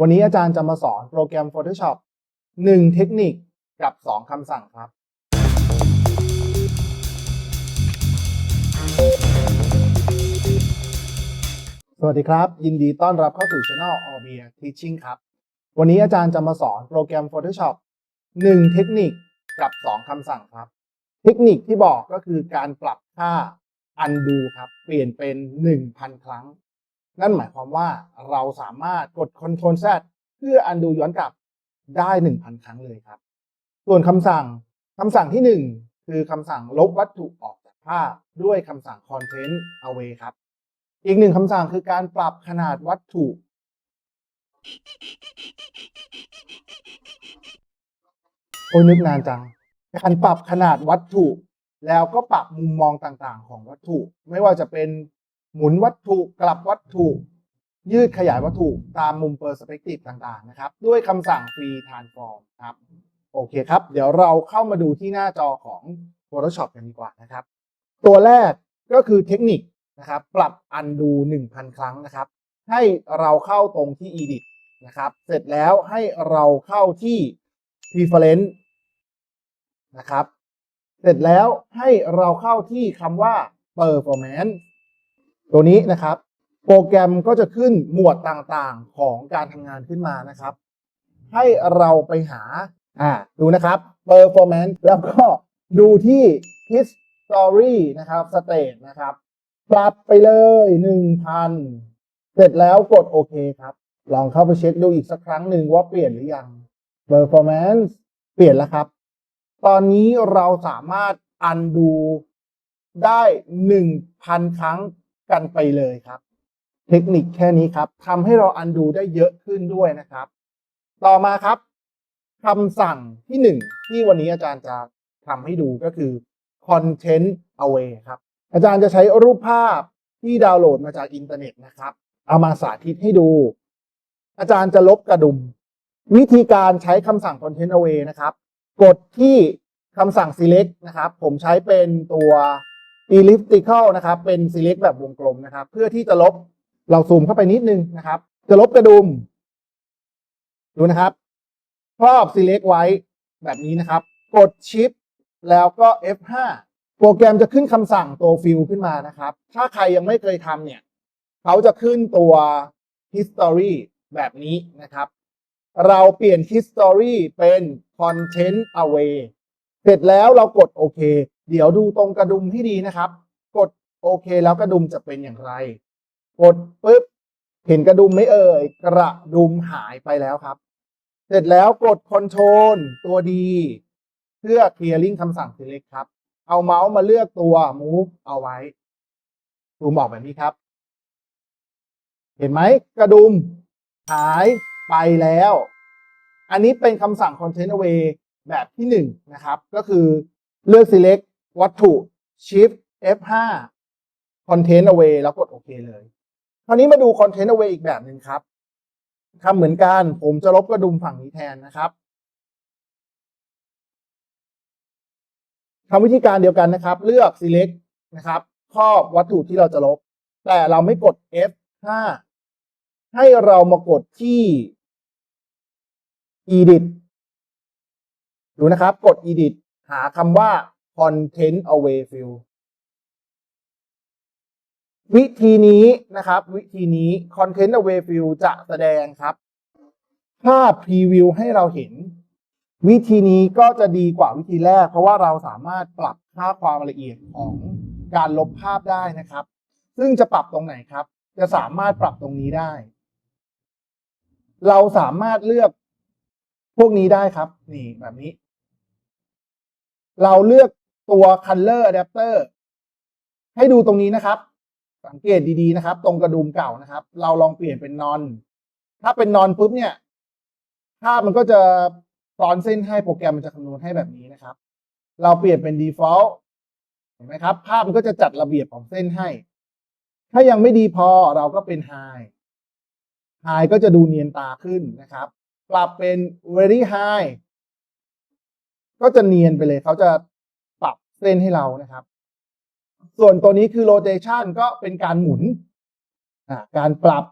วันนี้อาจารย์จะมาสอนโปรแกรม Photoshop 1 เทคนิคกับ 2คำสั่งครับ สวัสดีครับ ยินดีต้อนรับเข้าสู่ Channel o b i a Teaching ครับ วันนี้อาจารย์จะมาสอนโปรแกรม Photoshop 1 เทคนิคกับ 2คำสั่งครับ เทคนิคที่บอกก็คือการปรับค่า undo ครับ เปลี่ยนเป็น 1,000 ครั้ง นั่นหมายความว่าเราสามารถกด Ctrl Z เพื่อ undo ย้อนกลับได้ 1,000 ครั้งเลยครับ ส่วนคำสั่งคำสั่งที่ 1 คือคำสั่งลบวัตถุออกจากภาพด้วยคำสั่ง content away ครับ อีกหนึ่งคำสั่งคือการปรับขนาดวัตถุ โอ้ยนึกนานจัง การปรับขนาดวัตถุ แล้วก็ปรับมุมมองต่างๆ ของวัตถุ ไม่ว่าจะเป็น หมุนวัตถุกลับวัตถุ ยืดขยายวัตถุตามมุมเปอร์สเปกทีฟต่างๆนะครับ ด้วยคำสั่ง free transform ครับ โอเคครับ เดี๋ยวเราเข้ามาดูที่หน้าจอของ Photoshop กันดีกว่านะครับ ตัวแรกก็คือเทคนิคนะครับ ปรับ undo 1,000 ครั้งนะครับ ให้เราเข้าตรงที่ edit นะครับ เสร็จแล้วให้เราเข้าที่ preference นะครับ เสร็จแล้วให้เราเข้าที่คำว่า performance ตัวนี้นะครับ โปรแกรมก็จะขึ้นหมวดต่างๆของการทำงานขึ้นมานะครับ ให้เราไปหาอ่าดูนะครับ performance แล้วก็ดูที่ history นะครับ state นะครับปรับไปเลย 1,000 เสร็จแล้วกดโอเคครับ ลองเข้าไปเช็คดูอีกสักครั้งหนึ่งว่าเปลี่ยนหรือยัง performance เปลี่ยนแล้วครับ ตอนนี้เราสามารถ undo ได้ 1,000 ครั้ง กันไปเลยครับ เทคนิคแค่นี้ครับทำให้เรา undo ได้เยอะขึ้นด้วยนะครับ ต่อมาครับคำสั่งที่หนึ่งที่วันนี้อาจารย์จะทำให้ดูก็คือ content away ครับ อาจารย์จะใช้รูปภาพที่ดาวน์โหลดมาจากอินเทอร์เน็ตนะครับ เอามาสาธิตให้ดู อาจารย์จะลบกระดุม วิธีการใช้คำสั่ง content away นะครับ กดที่คำสั่ง select นะครับ ผมใช้เป็นตัว elliptical นะครับ เป็น select แบบวงกลมนะครับ เพื่อที่จะลบเราซูมเข้าไปนิดนึงนะครับ จะลบกระดุม ดูนะครับครอบ select ไว้แบบนี้นะครับ กด shift แล้วก็ F5 โปรแกรมจะขึ้นคำสั่งตัว fill ขึ้นมานะครับ ถ้าใครยังไม่เคยทำเนี่ย เขาจะขึ้นตัว history แบบนี้นะครับ เราเปลี่ยน history เป็น content away เสร็จแล้วเรากดโอเค เดี๋ยวดูตรงกระดุมให้ดีนะครับ กดโอเคแล้วกระดุมจะเป็นอย่างไร กดปุ๊บเห็นกระดุมไม่เอ่ย กระดุมหายไปแล้วครับ เสร็จแล้วกด Ctrl ตัวดีเพื่อ clearing คำสั่ง select ครับ เอาเมาส์มาเลือกตัว move เอาไว้ซูมออกแบบนี้ครับ เห็นไหมกระดุมหายไปแล้ว อันนี้เป็นคำสั่ง content away แบบที่หนึ่งนะครับ ก็คือเลือก select วัตถุ shift F5 content away แล้วกดโอเคเลย คราวนี้มาดู content away อีกแบบหนึ่งครับทำเหมือนกัน ผมจะลบกระดุมฝั่งนี้แทนนะครับทำวิธีการเดียวกันนะครับ เลือก select นะครับ ครอบวัตถุที่เราจะลบ แต่เราไม่กด F5 ให้เรามากดที่ edit ดูนะครับ กด edit หาคำว่า content away fill วิธีนี้นะครับ วิธีนี้ content away fill จะแสดงครับ ภาพพรีวิวให้เราเห็น วิธีนี้ก็จะดีกว่าวิธีแรก เพราะว่าเราสามารถปรับค่าความละเอียดของการลบภาพได้นะครับ ซึ่งจะปรับตรงไหนครับ จะสามารถปรับตรงนี้ได้ เราสามารถเลือกพวกนี้ได้ครับ นี่แบบนี้ เราเลือก ตัว color adapter ให้ดูตรงนี้นะครับ สังเกตดีๆนะครับ ตรงกระดุมเก่านะครับ เราลองเปลี่ยนเป็นนอน ถ้าเป็นนอนปุ๊บเนี่ยภาพมันก็จะซ้อนเส้นให้โปรแกรมมันจะคำนวณให้แบบนี้นะครับ เราเปลี่ยนเป็น default เห็นไหมครับ ภาพมันก็จะจัดระเบียบของเส้นให้ ถ้ายังไม่ดีพอเราก็เป็น high high ก็จะดูเนียนตาขึ้นนะครับ ปรับเป็น very high ก็จะเนียนไปเลยเขาจะ เส้นให้เรานะครับ ส่วนตัวนี้คือ rotation ก็เป็นการหมุนการปรับ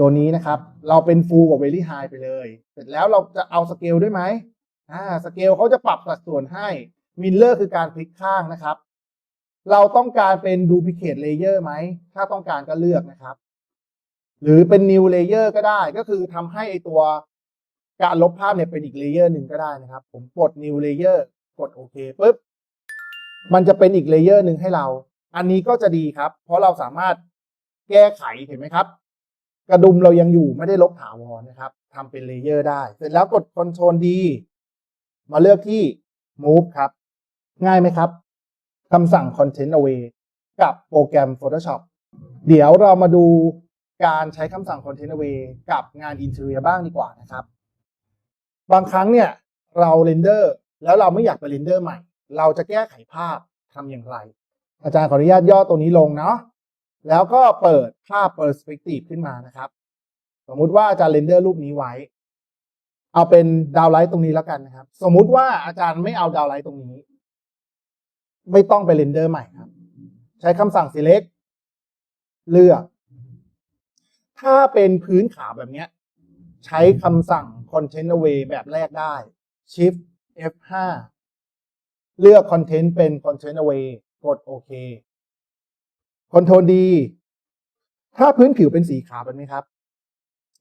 ตัวนี้นะครับ เราเป็น full กับ very high ไปเลย เสร็จแล้วเราจะเอาสเกลด้วยไหมอ่าสเกลเขาจะปรับสัดส่วนให้มิลเลอร์คือการพลิกข้างนะครับ เราต้องการเป็น duplicate layer ไหม ถ้าต้องการก็เลือกนะครับ หรือเป็น new layer ก็ได้ก็คือทำให้ไอตัวการลบภาพเนี่ยเป็นอีกเลเยอร์หนึ่งก็ได้นะครับ ผมกด new layer กดโอเคปุ๊บ มันจะเป็นอีกเลเยอร์หนึ่งให้เรา อันนี้ก็จะดีครับ เพราะเราสามารถแก้ไขเห็นไหมครับ กระดุมเรายังอยู่ไม่ได้ลบถาวรนะครับทำเป็นเลเยอร์ได้ เสร็จแล้วกด Ctrl D มาเลือกที่ Move ครับ ง่ายไหมครับคำสั่ง Content Away กับโปรแกรม Photoshop เดี๋ยวเรามาดูการใช้คำสั่ง Content Away กับงาน Interior บ้างดีกว่านะครับ บางครั้งเนี่ยเราเรนเดอร์แล้วเราไม่อยากไปเรนเดอร์ใหม่ เราจะแก้ไขภาพทำอย่างไร อาจารย์ขออนุญาตย่อตัวนี้ลงเนาะแล้วก็เปิดภาพ Perspective ขึ้นมานะครับ สมมุติว่าอาจารย์เรนเดอร์รูปนี้ไว้ เอาเป็นดาวไลท์ตรงนี้แล้วกันนะครับ สมมุติว่าอาจารย์ไม่เอาดาวไลท์ตรงนี้ ไม่ต้องไปเรนเดอร์ใหม่ครับ ใช้คำสั่ง select เลือก ถ้าเป็นพื้นขาวแบบเนี้ยใช้คำสั่ง content away แบบแรกได้ shift F5 เลือก content เป็น content away กดโอเค control D ถ้าพื้นผิวเป็นสีขาวแบบนี้ครับ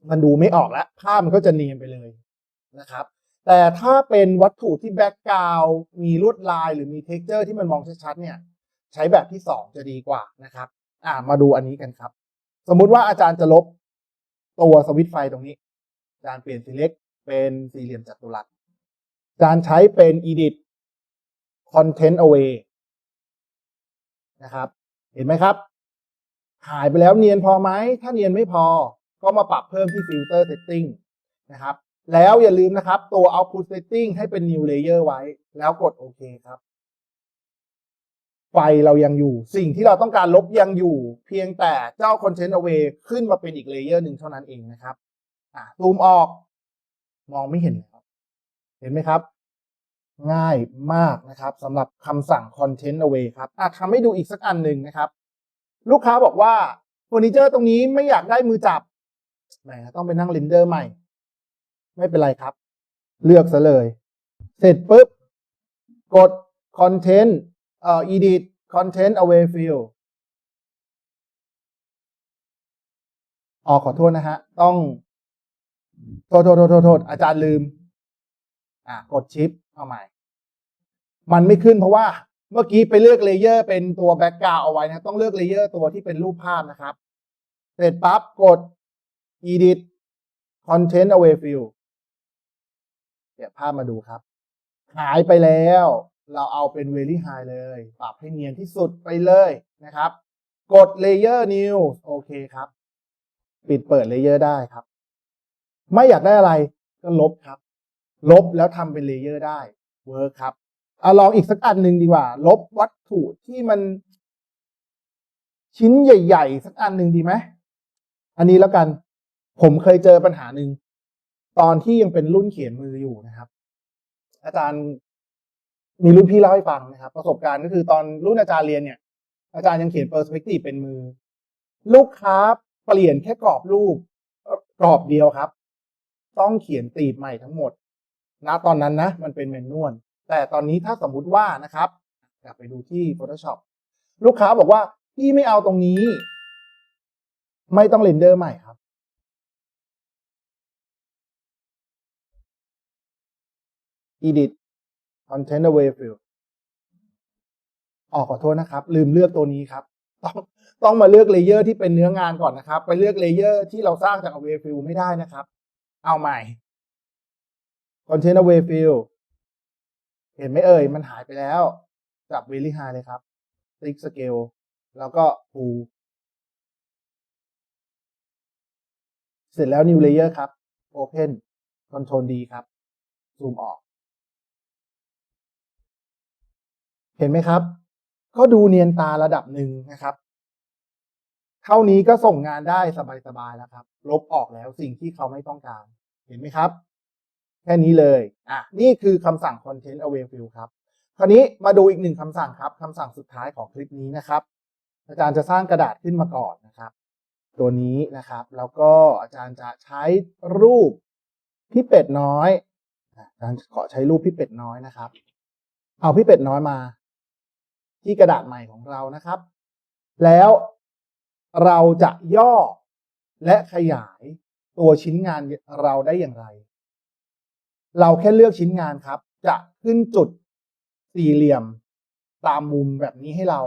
มันดูไม่ออกแล้วภาพมันก็จะเนียนไปเลยนะครับ แต่ถ้าเป็นวัตถุที่แบ็กกราวมีลวดลายหรือมีเท็กเจอร์ที่มันมองชัดๆเนี่ย ใช้แบบที่ 2 จะดีกว่านะครับ อ่ามาดูอันนี้กันครับ สมมุติว่าอาจารย์จะลบตัวสวิตไฟตรงนี้ อาจารย์เปลี่ยน select เป็นสี่เหลี่ยมจัตุรัส อาจารย์ใช้เป็น edit content away นะครับ เห็นไหมครับ หายไปแล้วเนียนพอไหม ถ้าเนียนไม่พอ ก็มาปรับเพิ่มที่ filter setting นะครับ แล้วอย่าลืมนะครับ ตัว output setting ให้เป็น new layer ไว้ แล้วกดโอเคครับ ไฟเรายังอยู่ สิ่งที่เราต้องการลบยังอยู่ เพียงแต่เจ้า content away ขึ้นมาเป็นอีกเลเยอร์หนึ่งเท่านั้นเองนะครับ อ่าซูมออก มองไม่เห็นแล้วเห็นไหมครับ ง่ายมากนะครับสำหรับคำสั่ง content away ครับอะทำให้ดูอีกสักอันหนึ่งนะครับ ลูกค้าบอกว่าเฟอร์นิเจอร์ตรงนี้ไม่อยากได้มือจับแหมต้องไปนั่งเรนเดอร์ใหม่ ไม่เป็นไรครับ เลือกซะเลย เสร็จปุ๊บ กด content เอ่อ edit content away field อ๋อขอโทษนะฮะ ต้องโทษโทษโทษโทษโทษอาจารย์ลืม อะ กดชิป เอาใหม่ มันไม่ขึ้นเพราะว่าเมื่อกี้ไปเลือกเลเยอร์เป็นตัวแบ็กกราวเอาไว้นะต้องเลือกเลเยอร์ตัวที่เป็นรูปภาพนะครับ เสร็จปั๊บกด edit content away field เดี๋ยวภาพมาดูครับ หายไปแล้ว เราเอาเป็น very high เลย ปรับให้เนียนที่สุดไปเลยนะครับ กด layer new โอเคครับ ปิดเปิดเลเยอร์ได้ครับ ไม่อยากได้อะไรก็ลบครับ ลบแล้วทำเป็นเลเยอร์ได้เวิร์คครับเอาลองอีกสักอันหนึ่งดีกว่า ลบวัตถุที่มัน ชิ้นใหญ่ ๆ สักอันหนึ่งดีไหมอันนี้แล้วกัน ผมเคยเจอปัญหาหนึ่งตอนที่ยังเป็นรุ่นเขียนมืออยู่นะครับ อาจารย์มีรุ่นพี่เล่าให้ฟังนะครับ ประสบการณ์ก็คือตอนรุ่นอาจารย์เรียนเนี่ย อาจารย์ยังเขียนเปอร์สเปกทีฟเป็นมือ ลูกค้าเปลี่ยนแค่กรอบรูปกรอบเดียวครับ ต้องเขียนตีบใหม่ทั้งหมด ณตอนนั้นนะมันเป็นแมนนวลแต่ตอนนี้ถ้าสมมุติว่านะครับกลับไปดูที่ Photoshop ลูกค้าบอกว่าพี่ไม่เอาตรงนี้ ไม่ต้องเรนเดอร์ใหม่ครับ edit content away field อ๋อขอโทษนะครับ ลืมเลือกตัวนี้ครับ ต้องต้องมาเลือกเลเยอร์ที่เป็นเนื้องานก่อนนะครับ ไปเลือกเลเยอร์ที่เราสร้างจาก away field ไม่ได้นะครับ เอาใหม่ content away field เห็นไหมเอ่ย มันหายไปแล้ว จับ very high เลยครับ click scale แล้วก็ pull เสร็จแล้ว new layer ครับ open control D ครับ zoom ออก เห็นไหมครับ ก็ดูเนียนตาระดับหนึ่งนะครับ เท่านี้ก็ส่งงานได้สบายๆแล้วครับ ลบออกแล้วสิ่งที่เขาไม่ต้องการ เห็นไหมครับ แค่นี้เลยอะนี่คือคำสั่ง content away field ครับ คราวนี้มาดูอีกหนึ่งคำสั่งครับคำสั่งสุดท้ายของคลิปนี้นะครับ อาจารย์จะสร้างกระดาษขึ้นมาก่อนนะครับ ตัวนี้นะครับ แล้วก็อาจารย์จะใช้รูปพี่เป็ดน้อยอะอาจารย์ขอใช้รูปพี่เป็ดน้อยนะครับ เอาพี่เป็ดน้อยมา ที่กระดาษใหม่ของเรานะครับ แล้วเราจะย่อและขยายตัวชิ้นงานเราได้อย่างไร เราแค่เลือกชิ้นงานครับ จะขึ้นจุดสี่เหลี่ยม ตามมุมแบบนี้ให้เรา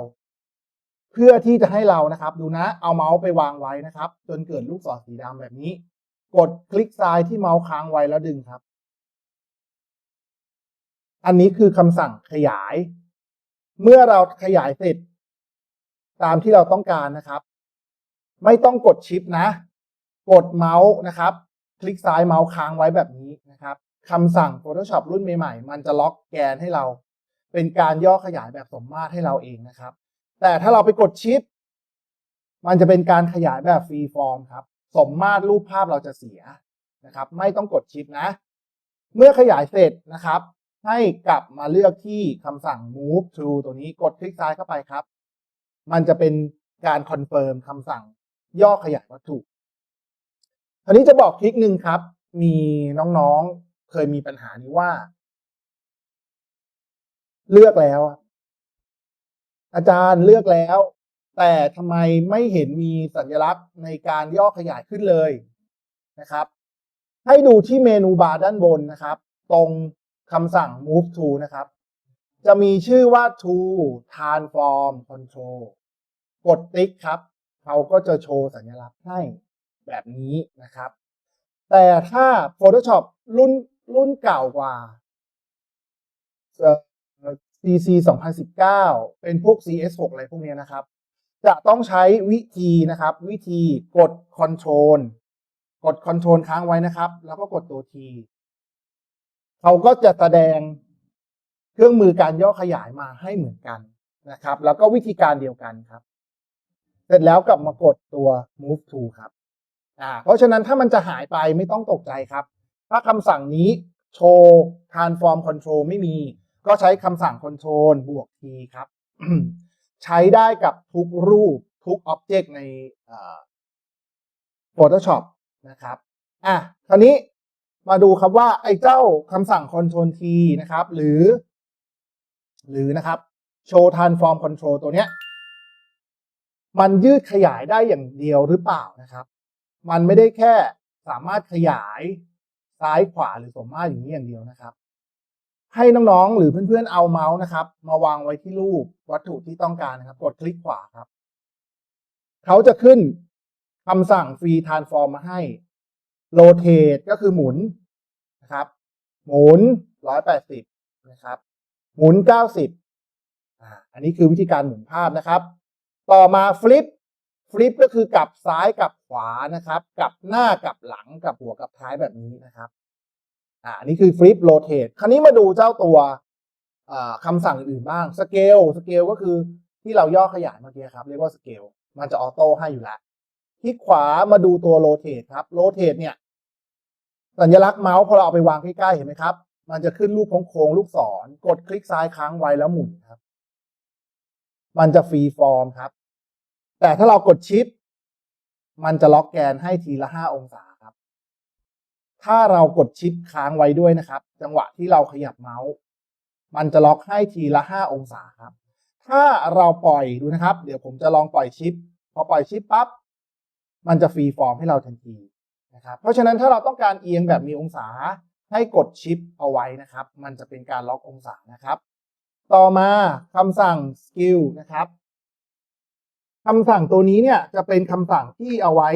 เพื่อที่จะให้เรานะครับ ดูนะเอาเมาส์ไปวางไว้นะครับ จนเกิดลูกศรสีดำแบบนี้ กดคลิกซ้ายที่เมาส์ค้างไว้แล้วดึงครับ อันนี้คือคำสั่งขยาย เมื่อเราขยายเสร็จ ตามที่เราต้องการนะครับ ไม่ต้องกดชิปนะ กดเมาส์นะครับ คลิกซ้ายเมาส์ค้างไว้แบบนี้นะครับ คำสั่ง Photoshop รุ่นใหม่ๆ มันจะล็อกแกนให้เรา เป็นการย่อขยายแบบสมมาตรให้เราเองนะครับ แต่ถ้าเราไปกดชิป มันจะเป็นการขยายแบบฟรีฟอร์มครับ สมมาตรรูปภาพเราจะเสียนะครับ ไม่ต้องกดชิปนะ เมื่อขยายเสร็จนะครับ ให้กลับมาเลือกที่คำสั่ง move to ตัวนี้กดคลิกซ้ายเข้าไปครับ มันจะเป็นการคอนเฟิร์มคำสั่งย่อขยายวัตถุคราวนี้จะบอกทริคหนึ่งครับ มีน้องๆ เคยมีปัญหานี้ว่า เลือกแล้ว อาจารย์เลือกแล้ว แต่ทำไมไม่เห็นมีสัญลักษณ์ในการย่อขยายขึ้นเลยนะครับ ให้ดูที่เมนูบาร์ด้านบนนะครับ ตรงคำสั่ง move to นะครับ จะมีชื่อว่า to transform control กดติ๊กครับ เขาก็จะโชว์สัญลักษณ์ให้แบบนี้นะครับ แต่ถ้า Photoshop รุ่น รุ่นเก่ากว่าเอ่อ CC 2019 เป็นพวก CS6 อะไรพวกนี้นะครับ จะต้องใช้วิธีนะครับ วิธีกด Control กด Control ค้างไว้นะครับ แล้วก็กดตัว T เขาก็จะแสดงเครื่องมือการย่อขยายมาให้เหมือนกันนะครับ แล้วก็วิธีการเดียวกันครับ เสร็จแล้วกลับมากดตัว move to ครับ อ่า เพราะฉะนั้นถ้ามันจะหายไปไม่ต้องตกใจครับ ถ้าคำสั่งนี้โชว์ transform control ไม่มี ก็ใช้คำสั่ง control บวก t ครับ ใช้ได้กับทุกรูปทุก object ในเอ่อ Photoshop นะครับอะคราวนี้มาดูครับว่าไอ้เจ้าคำสั่ง control t นะครับ หรือ หรือนะครับ show transform control ตัวเนี้ยมันยืดขยายได้อย่างเดียวหรือเปล่านะครับ มันไม่ได้แค่สามารถขยาย ซ้ายขวาหรือสมมาตรอย่างนี้อย่างเดียวนะครับ ให้น้องๆหรือเพื่อนๆเอาเมาส์นะครับ มาวางไว้ที่รูปวัตถุที่ต้องการนะครับ กดคลิกขวาครับ เขาจะขึ้นคำสั่ง free transform มาให้ rotate ก็คือหมุนนะครับ หมุน180นะครับ หมุน90อ่าอันนี้คือวิธีการหมุนภาพนะครับ ต่อมาฟลิป ฟลิปก็คือกลับซ้ายกลับขวานะครับกลับหน้ากลับหลังกลับหัวกลับท้ายแบบนี้นะครับอ่านนี้คือฟลิปโรเตทคราวนี้มาดูเจ้าตัวคำสั่งอื่นๆบ้างสเกลสเกลก็คือที่เราย่อขยายเมื่อกี้ครับเรียกว่าสเกลมันจะออโต้ให้อยู่แล้วคลิกขวามาดูตัวโรเตทครับโรเตทเนี่ยสัญลักษณ์เมาส์พอเราเอาไปวางใกล้ๆเห็นไหมครับมันจะขึ้นรูปโค้งลูกศรกดคลิกซ้ายค้างไว้แล้วหมุนครับ มันจะฟรีฟอร์มครับ แต่ถ้าเรากดชิป มันจะล็อกแกนให้ทีละห้าองศาครับ ถ้าเรากดชิปค้างไว้ด้วยนะครับ จังหวะที่เราขยับเมาส์ มันจะล็อกให้ทีละห้าองศาครับ ถ้าเราปล่อยดูนะครับ เดี๋ยวผมจะลองปล่อยชิป พอปล่อยชิปปั๊บ มันจะฟรีฟอร์มให้เราทันทีนะครับ เพราะฉะนั้นถ้าเราต้องการเอียงแบบมีองศาให้กดชิปเอาไว้นะครับ มันจะเป็นการล็อกองศานะครับ ต่อมาคำสั่ง skill นะครับ คำสั่งตัวนี้เนี่ยจะเป็นคำสั่งที่เอาไว้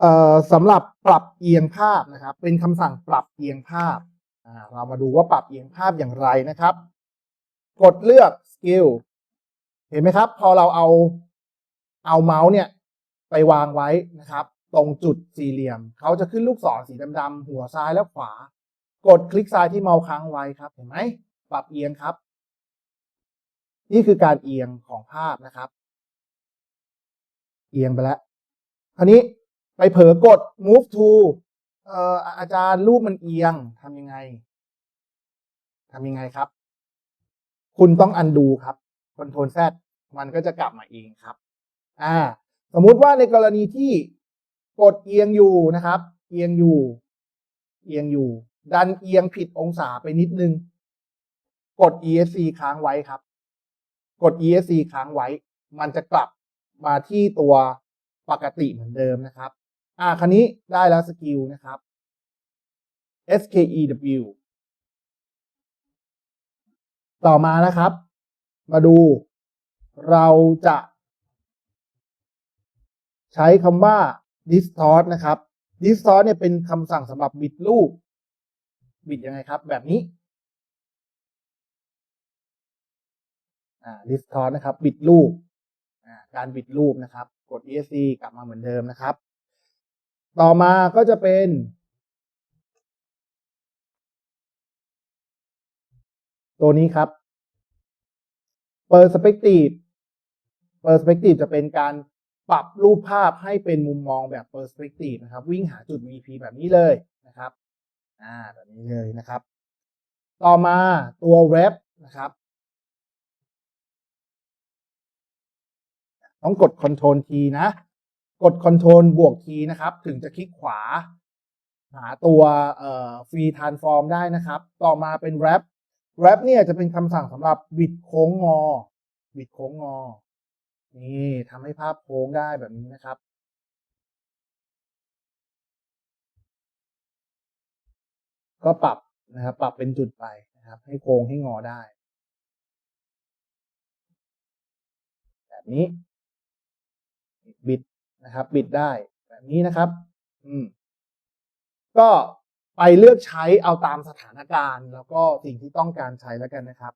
เอ่อสำหรับปรับเอียงภาพนะครับ เป็นคำสั่งปรับเอียงภาพอ่าเรามาดูว่าปรับเอียงภาพอย่างไรนะครับ กดเลือก skill เห็นไหมครับ พอเราเอาเอาเมาส์เนี่ย ไปวางไว้นะครับ ตรงจุดสี่เหลี่ยม เขาจะขึ้นลูกศรสีดำๆหัวซ้ายและขวา กดคลิกซ้ายที่เมาส์ค้างไว้ครับ เห็นไหมปรับเอียงครับ นี่คือการเอียงของภาพนะครับ เอียงไปแล้วคราวนี้ไปเผลอกด move to เอ่ออาจารย์รูปมันเอียงทำยังไงทำยังไงครับ คุณต้อง undo ครับ control Z มันก็จะกลับมาเองครับ อ่า สมมุติว่าในกรณีที่กดเอียงอยู่นะครับ เอียงอยู่ เอียงอยู่ ดันเอียงผิดองศาไปนิดนึง กด ESC ค้างไว้ครับ กด ESC ค้างไว้ มันจะกลับมาที่ตัวปกติเหมือนเดิมนะครับ อ่าคันนี้ได้แล้วสกิลนะครับ SKEW ต่อมานะครับ มาดู เราจะ ใช้คำว่า distort นะครับ distort เนี่ยเป็นคำสั่งสำหรับบิดรูปบิดยังไงครับ แบบนี้ อ่า distort นะครับ บิดรูปการบิดรูปนะครับ กด ESC กลับมาเหมือนเดิมนะครับ ต่อมาก็จะเป็น ตัวนี้ครับ perspective perspective จะเป็นการปรับรูปภาพให้เป็นมุมมองแบบ perspective นะครับ วิ่งหาจุด VP แบบนี้เลยนะครับ อ่าแบบนี้เลยนะครับ ต่อมาตัว wrap นะครับ ต้องกด Ctrl T นะ กด Ctrl บวก T นะครับ ถึงจะคลิกขวา หาตัวเอ่อ free transform ได้นะครับ ต่อมาเป็น wrap wrap เนี่ยจะเป็นคำสั่งสำหรับบิดโค้งงอ บิดโค้งงอ นี่ทำให้ภาพโค้งได้แบบนี้นะครับก็ปรับนะครับ ปรับเป็นจุดไปนะครับ ให้โค้งให้งอได้ แบบนี้ นะครับ บิดได้แบบนี้นะครับ อืม ก็ไปเลือกใช้เอาตามสถานการณ์ แล้วก็สิ่งที่ต้องการใช้แล้วกันนะครับ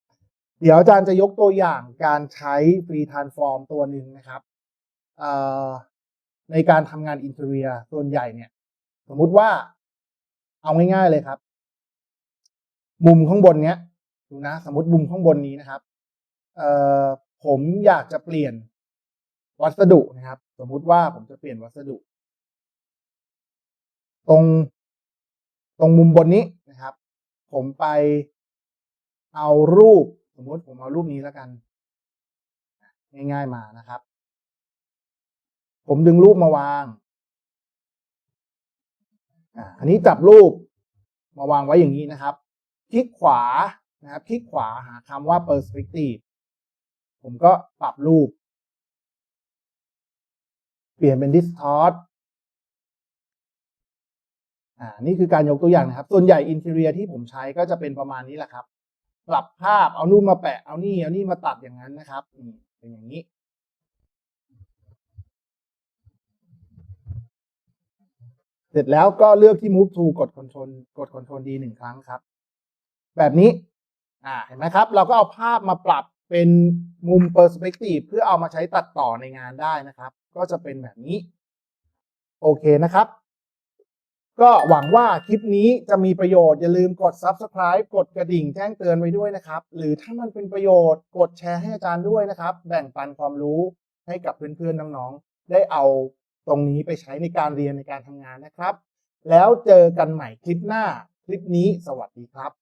เดี๋ยวอาจารย์จะยกตัวอย่างการใช้ Free Transform ตัวหนึ่งนะครับในการทำงานอินเทอร์เนียส่วนใหญ่เนี่ย สมมุติว่าเอาง่ายๆเลยครับ มุมข้างบนเนี้ยดูนะ สมมติมุมข้างบนนี้นะครับ เอ่อผมอยากจะเปลี่ยน วัสดุนะครับ สมมุติว่าผมจะเปลี่ยนวัสดุ ตรงตรงมุมบนนี้นะครับ ผมไปเอารูป สมมติผมเอารูปนี้แล้วกัน ง่ายๆมานะครับ ผมดึงรูปมาวางอันนี้จับรูปมาวางไว้อย่างนี้นะครับ คลิกขวานะครับ คลิกขวาหาคำว่า perspective ผมก็ปรับรูป ปลี่ยนเป็น distort อ่า นี่คือการยกตัวอย่างนะครับ ส่วนใหญ่อินเท r รียที่ผมใช้ก็จะเป็นประมาณนี้แหละครับ ปรับภาพ เอานู่นมาแปะ เอานี่ เอานี่มาตัดอย่างนั้นนะครับเป็นอย่างนี้ เสร็จแล้วก็เลือกที่ move to กด control กด control D หนึ่งครั้งครับ แบบนี้ อ่า เห็นไหมครับ เราก็เอาภาพมาปรับเป็นมุม perspective เพื่อเอามาใช้ตัดต่อในงานได้นะครับ ก็จะเป็นแบบนี้ โอเคนะครับ ก็หวังว่าคลิปนี้จะมีประโยชน์ อย่าลืมกด subscribe กดกระดิ่งแจ้งเตือนไว้ด้วยนะครับ หรือถ้ามันเป็นประโยชน์กดแชร์ให้อาจารย์ด้วยนะครับ แบ่งปันความรู้ให้กับเพื่อนๆน้องๆได้เอาตรงนี้ไปใช้ในการเรียนในการทำงานนะครับ แล้วเจอกันใหม่คลิปหน้า คลิปนี้สวัสดีครับ